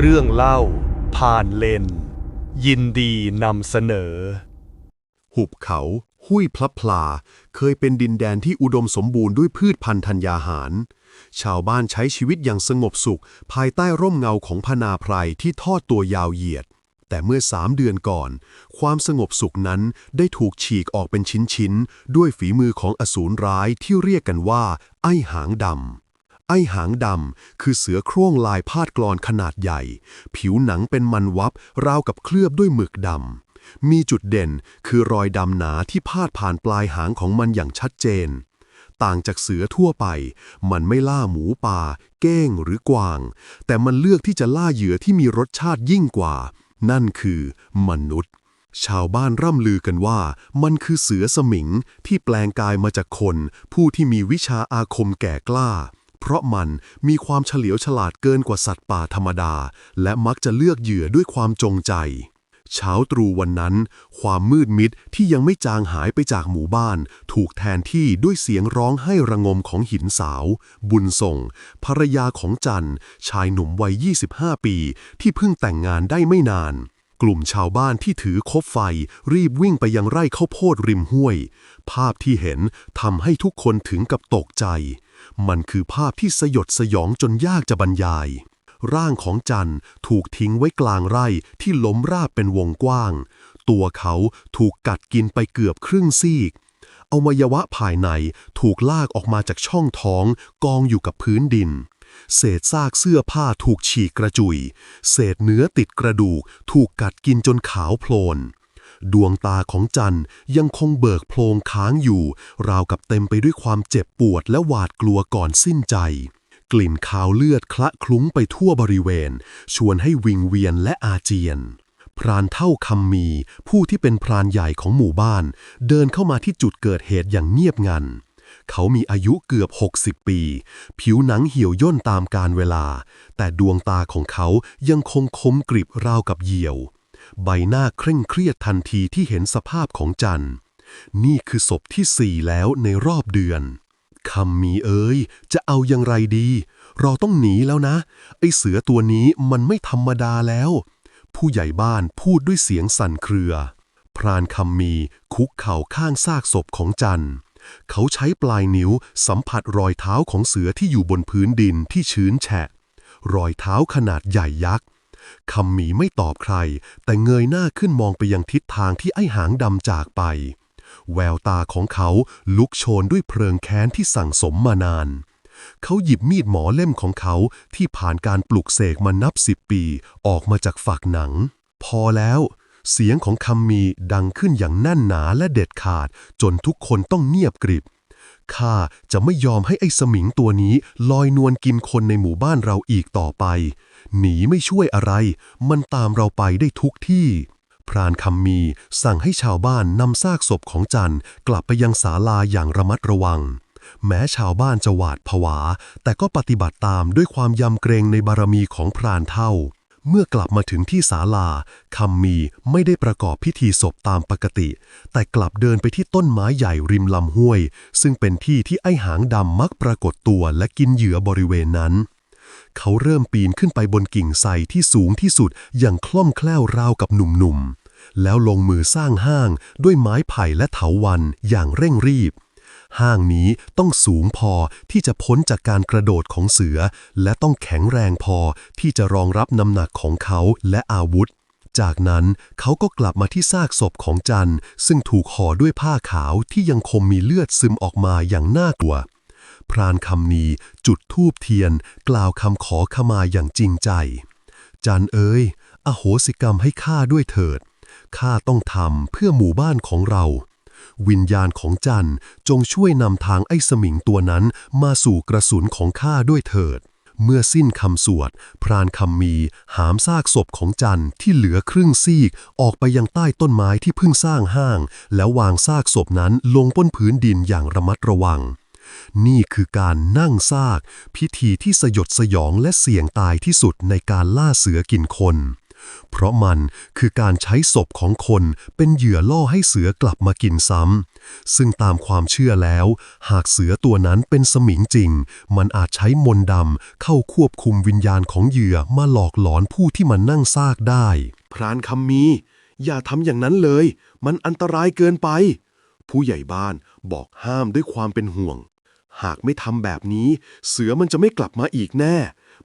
เรื่องเล่า ผ่านเลน ยินดีนำเสนอ หุบเขา ห้วยพลับพลา เคยเป็นดินแดนที่อุดมสมบูรณ์ด้วยพืชพันธุ์ธัญญาหาร ชาวบ้านใช้ชีวิตอย่างสงบสุข ภายใต้ร่มเงาของพนาไพรที่ทอดตัวยาวเหยียด แต่เมื่อสามเดือนก่อน ความสงบสุขนั้นได้ถูกฉีกออกเป็นชิ้นๆ ด้วยฝีมือของอสูรร้ายที่เรียกกันว่า ไอ้หางดำ ไอ้หางดำคือเสือโคร่งลายพาดกลอนขนาดใหญ่ ผิวหนังเป็นมันวับ ราวกับเคลือบด้วยหมึกดำ มีจุดเด่นคือรอยดำหนาที่พาดผ่านปลายหางของมันอย่างชัดเจน ต่างจากเสือทั่วไป มันไม่ล่าหมูป่า เก้งหรือกวาง แต่มันเลือกที่จะล่าเหยื่อที่มีรสชาติยิ่งกว่า นั่นคือมนุษย์ชาวบ้านร่ำลือกันว่ามันคือเสือสมิงที่แปลงกายมาจากคน ผู้ที่มีวิชาอาคมแก่กล้า เพราะมันมีความเฉลียวฉลาดเกินกว่าสัตว์ป่าธรรมดา และมักจะเลือกเหยื่อด้วยความจงใจ เช้าตรู่วันนั้น ความมืดมิดที่ยังไม่จางหายไปจากหมู่บ้าน ถูกแทนที่ด้วยเสียงร้องให้ระงมของหินสาว บุญส่ง ภรรยาของจันชายหนุ่มวัย 25 ปี ที่เพิ่งแต่งงานได้ไม่นานกลุ่มชาวบ้านที่ถือคบไฟ รีบวิ่งไปยังไร่ข้าวโพดริมห้วย ภาพที่เห็นทำให้ทุกคนถึงกับตกใจ มันคือภาพที่สยดสยองจนยากจะบรรยาย ร่างของจันถูกทิ้งไว้กลางไร่ที่ล้มราบเป็นวงกว้าง ตัวเขาถูกกัดกินไปเกือบครึ่งซีกอวัยวะภายในถูกลากออกมาจากช่องท้องกองอยู่กับพื้นดิน เศษซากเสื้อผ้าถูกฉีกกระจุย เศษเนื้อติดกระดูกถูกกัดกินจนขาวโพลน ดวงตาของจันยังคงเบิกโพลงค้างอยู่ ราวกับเต็มไปด้วยความเจ็บปวดและหวาดกลัวก่อนสิ้นใจ กลิ่นคาวเลือดคละคลุ้งไปทั่วบริเวณ ชวนให้วิงเวียนและอาเจียน พรานเท่าคำมี ผู้ที่เป็นพรานใหญ่ของหมู่บ้าน เดินเข้ามาที่จุดเกิดเหตุอย่างเงียบงันเขามีอายุเกือบ 60 ปี ผิวหนังเหี่ยวย่นตามกาลเวลา แต่ดวงตาของเขายังคงคมกริบราวกับเหยี่ยว ใบหน้าเคร่งเครียดทันทีที่เห็นสภาพของจันนี่คือศพที่สี่แล้วในรอบเดือนคำมีเอ้ย จะเอาอย่างไรดี เราต้องหนีแล้วนะ ไอเสือตัวนี้มันไม่ธรรมดาแล้ว ผู้ใหญ่บ้านพูดด้วยเสียงสั่นเครือ พรานคำมีคุกเข่าข้างซากศพของจันเขาใช้ปลายนิ้วสัมผัสรอยเท้าของเสือที่อยู่บนพื้นดินที่ชื้นแฉะ รอยเท้าขนาดใหญ่ยักษ์ คำหมีไม่ตอบใคร แต่เงยหน้าขึ้นมองไปยังทิศทางที่ไอ้หางดำจากไป แววตาของเขาลุกโชนด้วยเพลิงแค้นที่สั่งสมมานาน เขาหยิบมีดหมอเล่มของเขาที่ผ่านการปลุกเสกมานับสิบปี ออกมาจากฝักหนัง พอแล้ว เสียงของคำมีดังขึ้นอย่างแน่นหนาและเด็ดขาด จนทุกคนต้องเงียบกริบข้าจะไม่ยอมให้ไอ้สมิงตัวนี้ลอยนวลกินคนในหมู่บ้านเราอีกต่อไป หนีไม่ช่วยอะไร มันตามเราไปได้ทุกที่ พรานคำมีสั่งให้ชาวบ้านนำซากศพของจันกลับไปยังศาลาอย่างระมัดระวัง แม้ชาวบ้านจะหวาดผวา แต่ก็ปฏิบัติตามด้วยความยำเกรงในบารมีของพรานเท่า เมื่อกลับมาถึงที่ศาลาคำมีไม่ได้ประกอบพิธีศพตามปกติ แต่กลับเดินไปที่ต้นไม้ใหญ่ริมลำห้วย ซึ่งเป็นที่ที่ไอหางดำมักปรากฏตัวและกินเหยื่อบริเวณนั้น เขาเริ่มปีนขึ้นไปบนกิ่งไทรที่สูงที่สุดอย่างคล่องแคล่วราวกับหนุ่มๆ แล้วลงมือสร้างห้างด้วยไม้ไผ่และเถาวันอย่างเร่งรีบ ห้างนี้ต้องสูงพอที่จะพ้นจากการกระโดดของเสือ และต้องแข็งแรงพอที่จะรองรับน้ำหนักของเขาและอาวุธ จากนั้นเขาก็กลับมาที่ซากศพของจันซึ่งถูกห่อด้วยผ้าขาวที่ยังคงมีเลือดซึมออกมาอย่างน่ากลัว พรานคำนีจุดธูปเทียน กล่าวคำขอขมาอย่างจริงใจ จันเอ๋ยอโหสิกรรมให้ข้าด้วยเถิดข้าต้องทำเพื่อหมู่บ้านของเรา วิญญาณของจันจงช่วยนำทางไอ้สมิงตัวนั้นมาสู่กระสุนของข้าด้วยเถิด เมื่อสิ้นคำสวด พรานคำมีหามซากศพของจันที่เหลือครึ่งซีกออกไปยังใต้ต้นไม้ที่เพิ่งสร้างห้าง แล้ววางซากศพนั้นลงบนพื้นดินอย่างระมัดระวัง นี่คือการนั่งซาก พิธีที่สยดสยองและเสี่ยงตายที่สุดในการล่าเสือกินคน เพราะมันคือการใช้ศพของคนเป็นเหยื่อล่อให้เสือกลับมากินซ้ำ ซึ่งตามความเชื่อแล้ว หากเสือตัวนั้นเป็นสมิงจริง มันอาจใช้มนต์ดำเข้าควบคุมวิญญาณของเหยื่อมาหลอกหลอนผู้ที่มันนั่งซากได้ พรานคำมี อย่าทำอย่างนั้นเลย มันอันตรายเกินไปผู้ใหญ่บ้านบอกห้ามด้วยความเป็นห่วง หากไม่ทำแบบนี้ เสือมันจะไม่กลับมาอีกแน่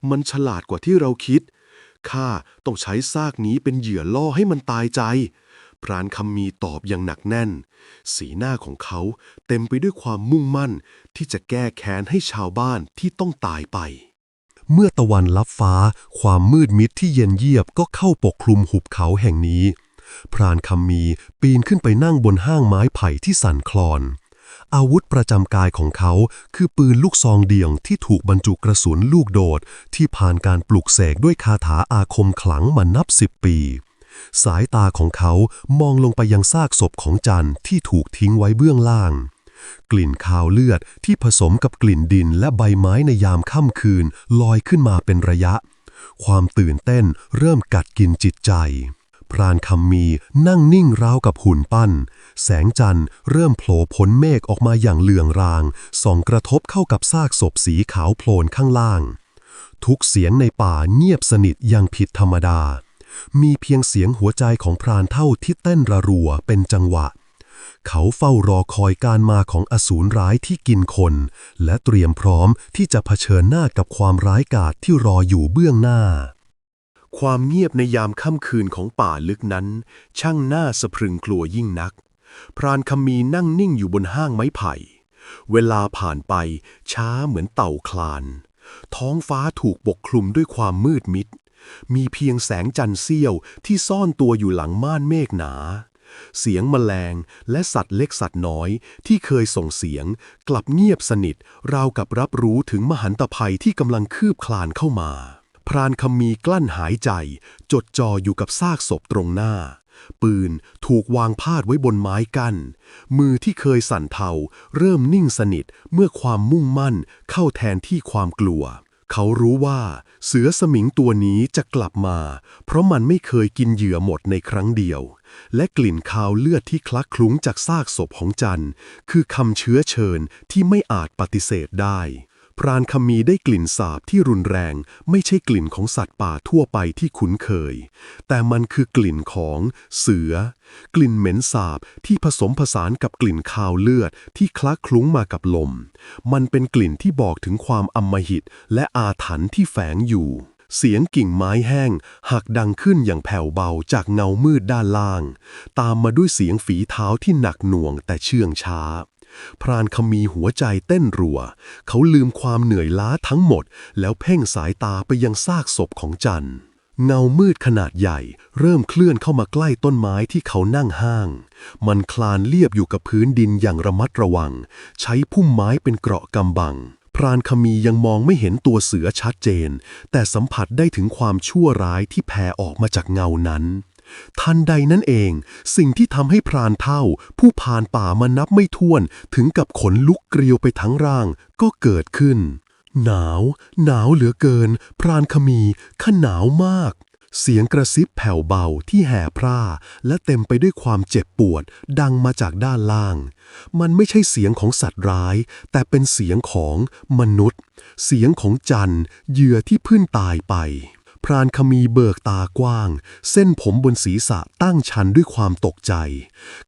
มันฉลาดกว่าที่เราคิด ข้าต้องใช้ซากนี้เป็นเหยื่อล่อให้มันตายใจ พรานคำมีตอบอย่างหนักแน่น สีหน้าของเขาเต็มไปด้วยความมุ่งมั่น ที่จะแก้แค้นให้ชาวบ้านที่ต้องตายไป เมื่อตะวันลับฟ้า ความมืดมิดที่เย็นเยียบก็เข้าปกคลุมหุบเขาแห่งนี้ พรานคำมีปีนขึ้นไปนั่งบนห้างไม้ไผ่ที่สั่นคลอน อาวุธประจำกายของเขา คือปืนลูกซองเดี่ยงที่ถูกบรรจุกระสุนลูกโดด ที่ผ่านการปลุกเสกด้วยคาถาอาคมขลังมานับสิบปี สายตาของเขามองลงไปยังซากศพของจันที่ถูกทิ้งไว้เบื้องล่าง กลิ่นคาวเลือดที่ผสมกับกลิ่นดินและใบไม้ในยามค่ำคืนลอยขึ้นมาเป็นระยะ ความตื่นเต้นเริ่มกัดกินจิตใจ พรานคำมีนั่งนิ่งราวกับหุ่นปั้น แสงจันทร์เริ่มโผล่พ้นเมฆออกมาอย่างเหลืองราง ส่องกระทบเข้ากับซากศพสีขาวโพลนข้างล่าง ทุกเสียงในป่าเงียบสนิทอย่างผิดธรรมดา มีเพียงเสียงหัวใจของพรานเท่าที่เต้นระรัวเป็นจังหวะ เขาเฝ้ารอคอยการมาของอสูรร้ายที่กินคน และเตรียมพร้อมที่จะเผชิญหน้ากับความร้ายกาจที่รออยู่เบื้องหน้า ความเงียบในยามค่ำคืนของป่าลึกนั้น ช่างน่าสะพรึงกลัวยิ่งนัก พรานคำมีนั่งนิ่งอยู่บนห้างไม้ไผ่ เวลาผ่านไปช้าเหมือนเต่าคลาน ท้องฟ้าถูกปกคลุมด้วยความมืดมิด มีเพียงแสงจันทร์เสี้ยวที่ซ่อนตัวอยู่หลังม่านเมฆหนา เสียงแมลงและสัตว์เล็กสัตว์น้อยที่เคยส่งเสียง กลับเงียบสนิทราวกับรับรู้ถึงมหันตภัยที่กำลังคืบคลานเข้ามา พรานคำมีกลั้นหายใจ จดจ่ออยู่กับซากศพตรงหน้า ปืนถูกวางพาดไว้บนไม้กั้น มือที่เคยสั่นเทา เริ่มนิ่งสนิทเมื่อความมุ่งมั่นเข้าแทนที่ความกลัว เขารู้ว่าเสือสมิงตัวนี้จะกลับมา เพราะมันไม่เคยกินเหยื่อหมดในครั้งเดียว และกลิ่นคาวเลือดที่คลักคลุ้งจากซากศพของจันคือคำเชื้อเชิญที่ไม่อาจปฏิเสธได้ พรานคำมีได้กลิ่นสาบที่รุนแรง ไม่ใช่กลิ่นของสัตว์ป่าทั่วไปที่คุ้นเคย แต่มันคือกลิ่นของเสือ กลิ่นเหม็นสาบที่ผสมผสานกับกลิ่นคาวเลือดที่คลักคลุ้งมากับลม มันเป็นกลิ่นที่บอกถึงความอำมหิตและอาถรรพ์ที่แฝงอยู่ เสียงกิ่งไม้แห้ง หักดังขึ้นอย่างแผ่วเบาจากเงามืดด้านล่าง ตามมาด้วยเสียงฝีเท้าที่หนักหน่วงแต่เชื่องช้า พรานขมีหัวใจเต้นรัว เขาลืมความเหนื่อยล้าทั้งหมด แล้วเพ่งสายตาไปยังซากศพของจันเงามืดขนาดใหญ่ เริ่มเคลื่อนเข้ามาใกล้ต้นไม้ที่เขานั่งห้าง มันคลานเลียบอยู่กับพื้นดินอย่างระมัดระวัง ใช้พุ่มไม้เป็นเกราะกำบัง พรานขมียังมองไม่เห็นตัวเสือชัดเจน แต่สัมผัสได้ถึงความชั่วร้ายที่แผ่ออกมาจากเงานั้น ทันใดนั่นเอง สิ่งที่ทำให้พรานเท่า ผู้ผ่านป่ามานับไม่ถ้วนถึงกับขนลุกเกลียวไปทั้งร่างก็เกิดขึ้น หนาว หนาวเหลือเกิน พรานขมีข้าหนาวมาก เสียงกระซิบแผ่วเบาที่แห่พร่า และเต็มไปด้วยความเจ็บปวด ดังมาจากด้านล่าง มันไม่ใช่เสียงของสัตว์ร้าย แต่เป็นเสียงของมนุษย์ เสียงของจันเหยื่อที่เพิ่งตายไป พรานขมีเบิกตากว้าง เส้นผมบนศีรษะตั้งชันด้วยความตกใจ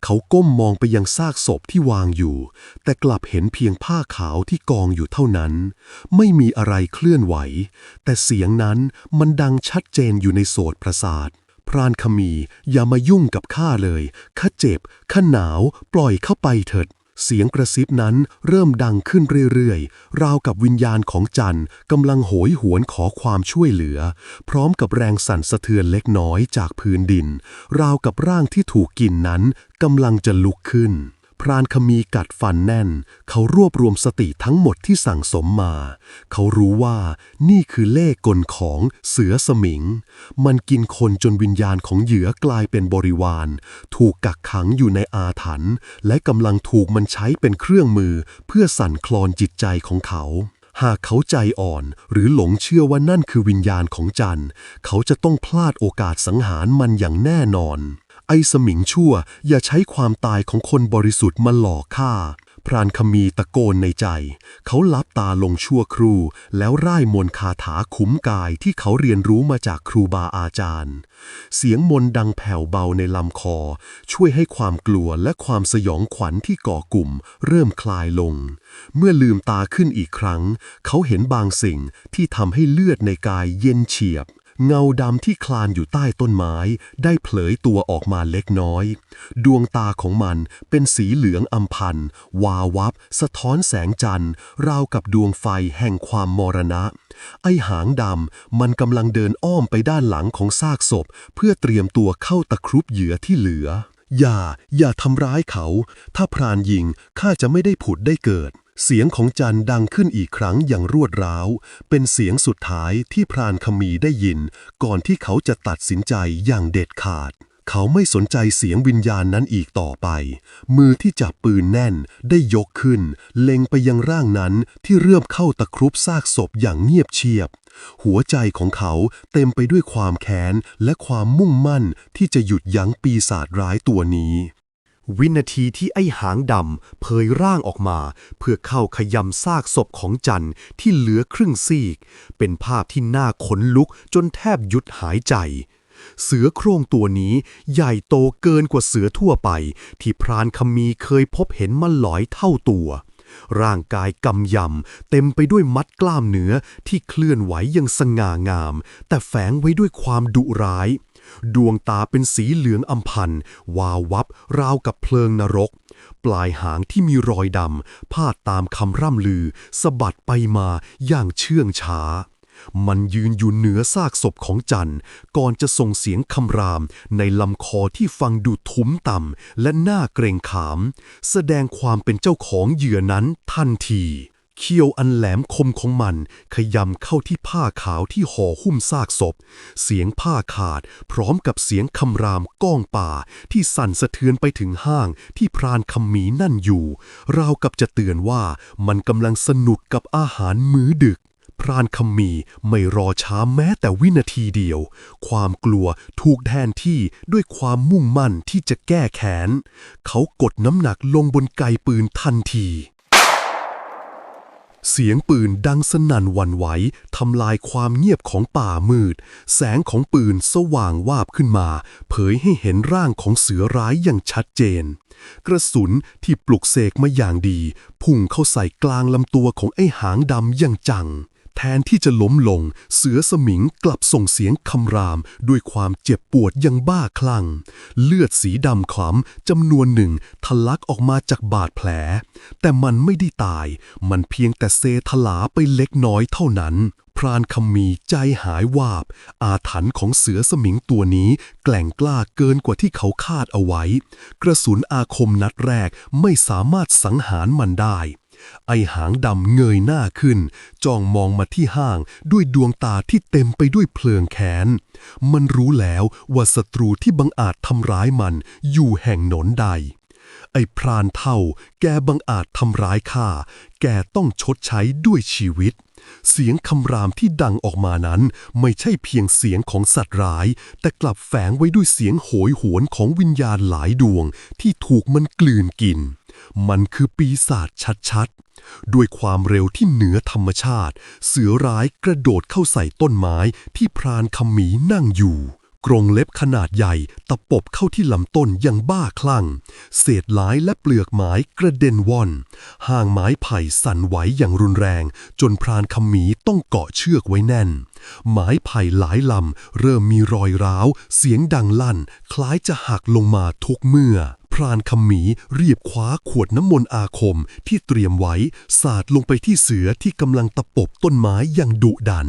เขาก้มมองไปยังซากศพที่วางอยู่ แต่กลับเห็นเพียงผ้าขาวที่กองอยู่เท่านั้น ไม่มีอะไรเคลื่อนไหว แต่เสียงนั้นมันดังชัดเจนอยู่ในโสตประสาทพรานขมีอย่ามายุ่งกับข้าเลยข้าเจ็บข้าหนาว ปล่อยเข้าไปเถิด เสียงกระซิบนั้นเริ่มดังขึ้นเรื่อยๆ ราวกับวิญญาณของจันทร์กำลังโหยหวนขอความช่วยเหลือ พร้อมกับแรงสั่นสะเทือนเล็กน้อยจากพื้นดิน ราวกับร่างที่ถูกกินนั้นกำลังจะลุกขึ้น พรานขมีกัดฟันแน่น เขารวบรวมสติทั้งหมดที่สั่งสมมา เขารู้ว่านี่คือเล่กลของเสือสมิง มันกินคนจนวิญญาณของเหยื่อกลายเป็นบริวาร ถูกกักขังอยู่ในอาถรรพ์และกำลังถูกมันใช้เป็นเครื่องมือ เพื่อสั่นคลอนจิตใจของเขาหากเขาใจอ่อนหรือหลงเชื่อว่านั่นคือวิญญาณของจันเขาจะต้องพลาดโอกาสสังหารมันอย่างแน่นอน ไอ้สมิงชั่ว อย่าใช้ความตายของคนบริสุทธิ์มาหลอกฆ่าพรานคมีตะโกนในใจ เขาลับตาลงชั่วครู่ แล้วร่ายมนคาถาคุ้มกายที่เขาเรียนรู้มาจากครูบาอาจารย์ เสียงมนดังแผ่วเบาในลำคอ ช่วยให้ความกลัวและความสยองขวัญที่ก่อกลุ่ม เริ่มคลายลง เมื่อลืมตาขึ้นอีกครั้ง เขาเห็นบางสิ่งที่ทำให้เลือดในกายเย็นเฉียบ เงาดำที่คลานอยู่ใต้ต้นไม้ ได้เผยตัวออกมาเล็กน้อย ดวงตาของมันเป็นสีเหลืองอำพันวาวับ สะท้อนแสงจันทร์ ราวกับดวงไฟแห่งความมรณะ ไอหางดำมันกำลังเดินอ้อมไปด้านหลังของซากศพ เพื่อเตรียมตัวเข้าตะครุบเหยื่อที่เหลือ อย่า อย่าทำร้ายเขา ถ้าพรานยิงข้าจะไม่ได้ผุดได้เกิด เสียงของจันดังขึ้นอีกครั้งอย่างรวดร้าว เป็นเสียงสุดท้ายที่พรานขมีได้ยิน ก่อนที่เขาจะตัดสินใจอย่างเด็ดขาด เขาไม่สนใจเสียงวิญญาณนั้นอีกต่อไป มือที่จับปืนแน่นได้ยกขึ้น เล็งไปยังร่างนั้นที่เริ่มเข้าตะครุบซากศพอย่างเงียบเชียบ หัวใจของเขาเต็มไปด้วยความแค้นและความมุ่งมั่นที่จะหยุดยั้งปีศาจร้ายตัวนี้ วินาทีที่ไอหางดำเผยร่างออกมา เพื่อเข้าขยำซากศพของจันที่เหลือครึ่งซีก เป็นภาพที่น่าขนลุกจนแทบหยุดหายใจ เสือโคร่งตัวนี้ใหญ่โตเกินกว่าเสือทั่วไป ที่พรานคมีเคยพบเห็นมาหลอยเท่าตัว ร่างกายกำยำเต็มไปด้วยมัดกล้ามเนื้อที่เคลื่อนไหวย่างสง่างาม แต่แฝงไว้ด้วยความดุร้าย ดวงตาเป็นสีเหลืองอำพันวาววับราวกับเพลิงนรก ปลายหางที่มีรอยดำพาดตามคำร่ำลือสะบัดไปมาอย่างเชื่องช้า มันยืนอยู่เหนือซากศพของจันก่อนจะส่งเสียงคำรามในลำคอที่ฟังดูทุ้มต่ำและหน่าเกรงขาม แสดงความเป็นเจ้าของเหยื่อนั้นทันที เขี้ยวอันแหลมคมของมัน ขยำเข้าที่ผ้าขาวที่ห่อหุ้มซากศพ เสียงผ้าขาด พร้อมกับเสียงคำรามก้องป่า ที่สั่นสะเทือนไปถึงห้างที่พรานคำหมีนั่นอยู่ ราวกับจะเตือนว่ามันกำลังสนุกกับอาหารมื้อดึกพรานคำมีไม่รอช้าแม้แต่วินาทีเดียว ความกลัวถูกแทนที่ด้วยความมุ่งมั่นที่จะแก้แค้น เขากดน้ำหนักลงบนไกปืนทันที เสียงปืนดังสนั่นหวั่นไหวทำลายความเงียบของป่ามืด แสงของปืนสว่างวาบขึ้นมา เผยให้เห็นร่างของเสือร้ายอย่างชัดเจน กระสุนที่ปลุกเสกมาอย่างดี พุ่งเข้าใส่กลางลำตัวของไอ้หางดำอย่างจัง แทนที่จะล้มลง เสือสมิงกลับส่งเสียงคำราม ด้วยความเจ็บปวดยังบ้าคลั่ง เลือดสีดำคล้ำจำนวนหนึ่งทะลักออกมาจากบาดแผล แต่มันไม่ได้ตาย มันเพียงแต่เซทลาไปเล็กน้อยเท่านั้น พรานคำมีใจหายวาบ อาถรรพ์ของเสือสมิงตัวนี้ แกล่งกล้าเกินกว่าที่เขาคาดเอาไว้ กระสุนอาคมนัดแรกไม่สามารถสังหารมันได้ ไอหางดำเงยหน้าขึ้น จ้องมองมาที่ห้างด้วยดวงตาที่เต็มไปด้วยเพลิงแค้น มันรู้แล้วว่าศัตรูที่บังอาจทำร้ายมันอยู่แห่งหนนใด ไอ้พรานเท่า แกบังอาจทำร้ายข้า แกต้องชดใช้ด้วยชีวิต เสียงคำรามที่ดังออกมานั้น ไม่ใช่เพียงเสียงของสัตว์ร้าย แต่กลับแฝงไว้ด้วยเสียงโหยหวนของวิญญาณหลายดวง ที่ถูกมันกลืนกิน มันคือปีศาจชัดๆ ด้วยความเร็วที่เหนือธรรมชาติ เสือร้ายกระโดดเข้าใส่ต้นไม้ที่พรานคำหมีนั่งอยู่ กรงเล็บขนาดใหญ่ตะปบเข้าที่ลำต้นอย่างบ้าคลั่ง เศษไม้และเปลือกไม้กระเด็นว่อน ห่างไม้ไผ่สั่นไหวอย่างรุนแรง จนพรานคำหมีต้องเกาะเชือกไว้แน่น ไม้ไผ่หลายลำเริ่มมีรอยร้าว เสียงดังลั่น คล้ายจะหักลงมาทุกเมื่อพรานคำหมีรีบคว้าขวดน้ำมนต์อาคมที่เตรียมไว้สาดลงไปที่เสือที่กำลังตะปบต้นไม้อย่างดุดัน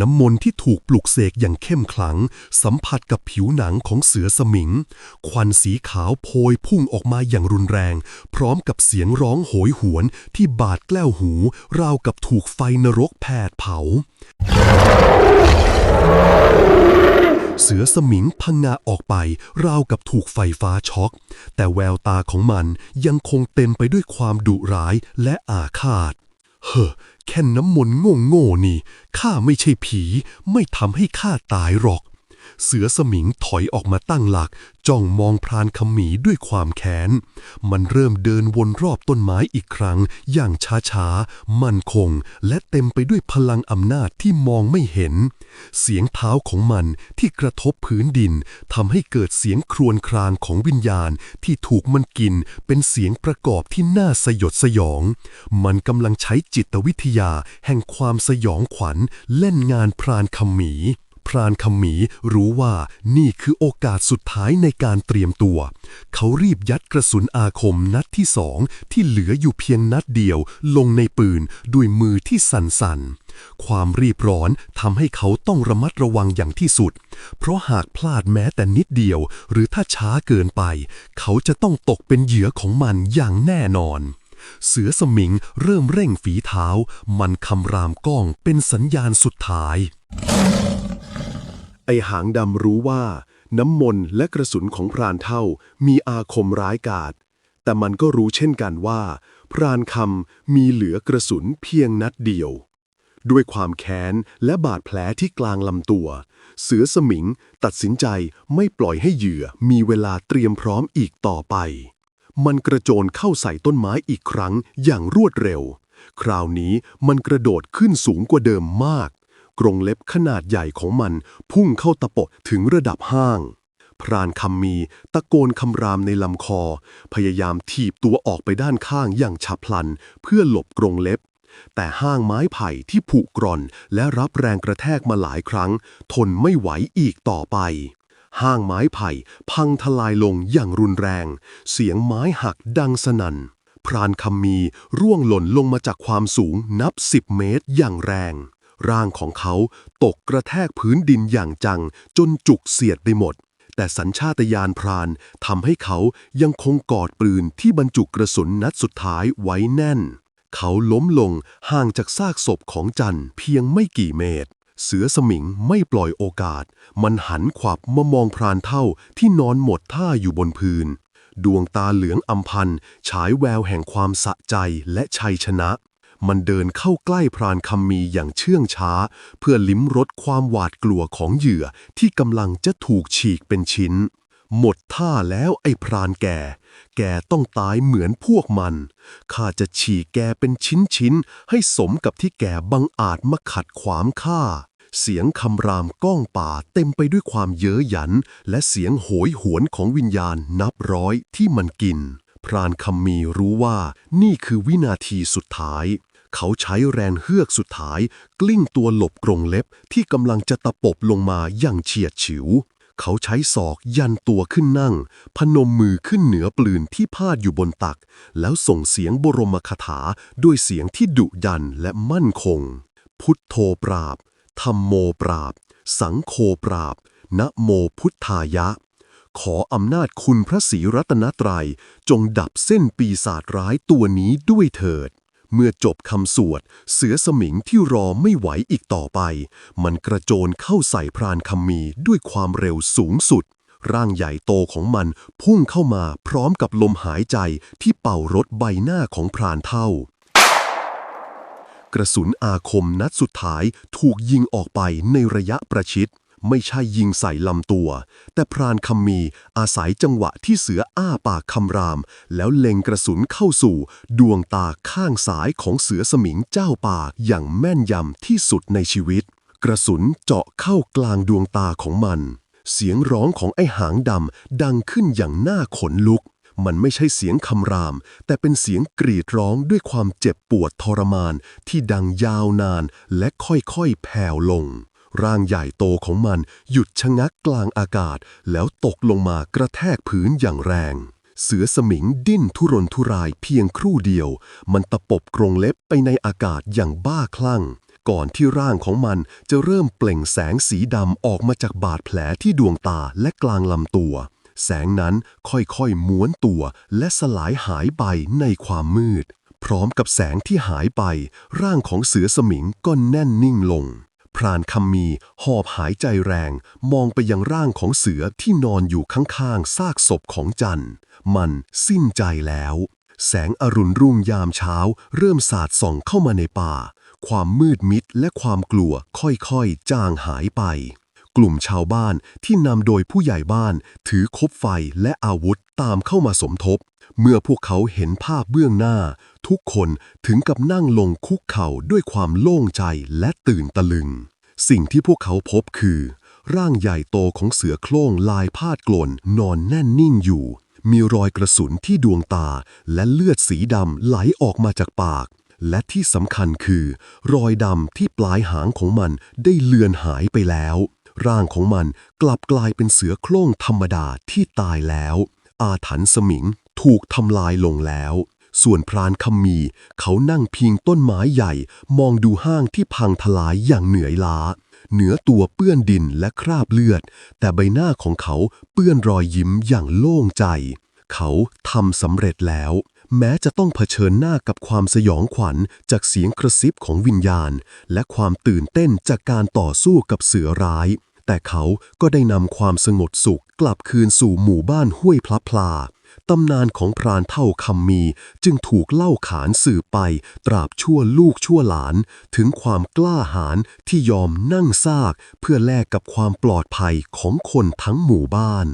น้ำมนต์ที่ถูกปลุกเสกอย่างเข้มขลัง สัมผัสกับผิวหนังของเสือสมิง ควันสีขาวโพยพุ่งออกมาอย่างรุนแรง พร้อมกับเสียงร้องโหยหวนที่บาดแกล้วหู ราวกับถูกไฟนรกแผดเผา เสือสมิงพังงาออกไป ราวกับถูกไฟฟ้าช็อก แต่แววตาของมันยังคงเต็มไปด้วยความดุร้ายและอาฆาต เฮ้อ แค่น้ำมนต์โง่ๆนี่ข้าไม่ใช่ผี ไม่ทำให้ข้าตายหรอก เสือสมิงถอยออกมาตั้งหลัก จ้องมองพรานขมีด้วยความแค้น มันเริ่มเดินวนรอบต้นไม้อีกครั้ง อย่างช้าๆ มั่นคง และเต็มไปด้วยพลังอำนาจที่มองไม่เห็น เสียงเท้าของมันที่กระทบพื้นดินทำให้เกิดเสียงครวญครางของวิญญาณที่ถูกมันกินเป็นเสียงประกอบที่น่าสยดสยอง มันกำลังใช้จิตวิทยาแห่งความสยองขวัญเล่นงานพรานขมี พรานขมีรู้ว่านี่คือโอกาสสุดท้ายในการเตรียมตัว เขารีบยัดกระสุนอาคมนัดที่สองที่เหลืออยู่เพียงนัดเดียว ลงในปืนด้วยมือที่สั่นๆ ความรีบร้อนทำให้เขาต้องระมัดระวังอย่างที่สุด เพราะหากพลาดแม้แต่นิดเดียว หรือถ้าช้าเกินไป เขาจะต้องตกเป็นเหยื่อของมันอย่างแน่นอนเสือสมิงเริ่มเร่งฝีเท้า มันคำรามก้องเป็นสัญญาณสุดท้าย ไอหางดำรู้ว่า น้ำมนต์และกระสุนของพรานเท่ามีอาคมร้ายกาจแต่มันก็รู้เช่นกันว่า พรานคำมีเหลือกระสุนเพียงนัดเดียว ด้วยความแค้นและบาดแผลที่กลางลำตัว เสือสมิงตัดสินใจไม่ปล่อยให้เหยื่อมีเวลาเตรียมพร้อมอีกต่อไป มันกระโจนเข้าใส่ต้นไม้อีกครั้งอย่างรวดเร็ว คราวนี้มันกระโดดขึ้นสูงกว่าเดิมมาก กรงเล็บขนาดใหญ่ของมันพุ่งเข้าตะปบถึงระดับห้าง พรานคำมีตะโกนคำรามในลำคอ พยายามถีบตัวออกไปด้านข้างอย่างฉับพลัน เพื่อหลบกรงเล็บ แต่ห้างไม้ไผ่ที่ผุกร่อน และรับแรงกระแทกมาหลายครั้ง ทนไม่ไหวอีกต่อไปห้างไม้ไผ่พังทลายลงอย่างรุนแรง เสียงไม้หักดังสนั่น พรานคำมีร่วงหล่นลงมาจากความสูงนับสิบเมตรอย่างแรง ร่างของเขาตกกระแทกพื้นดินอย่างจัง จนจุกเสียดไปหมด แต่สัญชาตญาณพรานทำให้เขายังคงกอดปืนที่บรรจุกระสุนนัดสุดท้ายไว้แน่น เขาล้มลงห่างจากซากศพของจันเพียงไม่กี่เมตร เสือสมิงไม่ปล่อยโอกาส มันหันขวับมามองพรานเท่าที่นอนหมดท่าอยู่บนพื้นดวงตาเหลืองอำพันฉายแววแห่งความสะใจและชัยชนะ มันเดินเข้าใกล้พรานคำมีอย่างเชื่องช้า เพื่อลิ้มรสความหวาดกลัวของเหยื่อที่กำลังจะถูกฉีกเป็นชิ้น หมดท่าแล้วไอ้พรานแก่ แกต้องตายเหมือนพวกมัน ข้าจะฉีกแกเป็นชิ้นๆ ให้สมกับที่แกบังอาจมาขัดขวางข้าเสียงคำรามก้องป่าเต็มไปด้วยความเย้ยหยัน และเสียงโหยหวนของวิญญาณนับร้อยที่มันกิน พรานคำมีรู้ว่านี่คือวินาทีสุดท้าย เขาใช้แรงเฮือกสุดท้าย กลิ้งตัวหลบกรงเล็บที่กำลังจะตะปบลงมาอย่างเฉียดฉิว เขาใช้ศอกยันตัวขึ้นนั่ง พนมมือขึ้นเหนือปลืนที่พาดอยู่บนตัก แล้วส่งเสียงบรมคาถาด้วยเสียงที่ดุดันและมั่นคง พุทโธปราบธรรมโมปราบ สังโฆปราบนะโมพุทธายะ ขออำนาจคุณพระศรีรัตนตรัย จงดับเส้นปีศาจร้ายตัวนี้ด้วยเถิด เมื่อจบคำสวด เสือสมิงที่รอไม่ไหวอีกต่อไป มันกระโจนเข้าใส่พรานคำมีด้วยความเร็วสูงสุด ร่างใหญ่โตของมันพุ่งเข้ามาพร้อมกับลมหายใจที่เป่ารถใบหน้าของพรานเท่า กระสุนอาคมนัดสุดท้ายถูกยิงออกไปในระยะประชิด ไม่ใช่ยิงใส่ลำตัว แต่พรานคำมีอาศัยจังหวะที่เสืออ้าปากคำราม แล้วเล็งกระสุนเข้าสู่ ดวงตาข้างซ้ายของเสือสมิงเจ้าป่าอย่างแม่นยำที่สุดในชีวิต กระสุนเจาะเข้ากลางดวงตาของมัน เสียงร้องของไอ้หางดำดังขึ้นอย่างน่าขนลุก มันไม่ใช่เสียงคำราม แต่เป็นเสียงกรีดร้องด้วยความเจ็บปวดทรมานที่ดังยาวนานและค่อยๆแผ่วลง ร่างใหญ่โตของมันหยุดชะงักกลางอากาศ แล้วตกลงมากระแทกพื้นอย่างแรง เสือสมิงดิ้นทุรนทุรายเพียงครู่เดียว มันตะปบกรงเล็บไปในอากาศอย่างบ้าคลั่ง ก่อนที่ร่างของมันจะเริ่มเปล่งแสงสีดำออกมาจากบาดแผลที่ดวงตาและกลางลำตัว แสงนั้นค่อยๆม้วนตัวและสลายหายไปในความมืดพร้อมกับแสงที่หายไป ร่างของเสือสมิงก็แน่นนิ่งลง พรานคำมีหอบหายใจแรง มองไปยังร่างของเสือที่นอนอยู่ข้างๆซากศพของจันมันสิ้นใจแล้ว แสงอรุณรุ่งยามเช้า เริ่มสาดส่องเข้ามาในป่า ความมืดมิดและความกลัวค่อยๆ จางหายไป กลุ่มชาวบ้านที่นำโดยผู้ใหญ่บ้านถือคบไฟและอาวุธตามเข้ามาสมทบ เมื่อพวกเขาเห็นภาพเบื้องหน้า ทุกคนถึงกับนั่งลงคุกเข่าด้วยความโล่งใจและตื่นตะลึง สิ่งที่พวกเขาพบคือ ร่างใหญ่โตของเสือโคร่งลายพาดกลนนอนแน่นนิ่งอยู่ มีรอยกระสุนที่ดวงตา และเลือดสีดำไหลออกมาจากปาก และที่สำคัญคือ รอยดำที่ปลายหางของมันได้เลือนหายไปแล้ว ร่างของมันกลับกลายเป็นเสือโคร่งธรรมดาที่ตายแล้ว อาถรรพ์สมิง ถูกทำลายลงแล้ว ส่วนพรานคำมี เขานั่งพิงต้นไม้ใหญ่ มองดูห้างที่พังทลายอย่างเหนื่อยล้า เหนือตัวเปื้อนดินและคราบเลือด แต่ใบหน้าของเขาเปื้อนรอยยิ้มอย่างโล่งใจ เขาทำสำเร็จแล้วแม้จะต้องเผชิญหน้ากับความสยองขวัญจากเสียงกระซิบของวิญญาณ และความตื่นเต้นจากการต่อสู้กับเสือร้าย แต่เขาก็ได้นำความสงบสุขกลับคืนสู่หมู่บ้านห้วยพลับพลา ตำนานของพรานเท่าคำมีจึงถูกเล่าขานสืบไป ตราบชั่วลูกชั่วหลาน ถึงความกล้าหาญที่ยอมนั่งซาก เพื่อแลกกับความปลอดภัยของคนทั้งหมู่บ้าน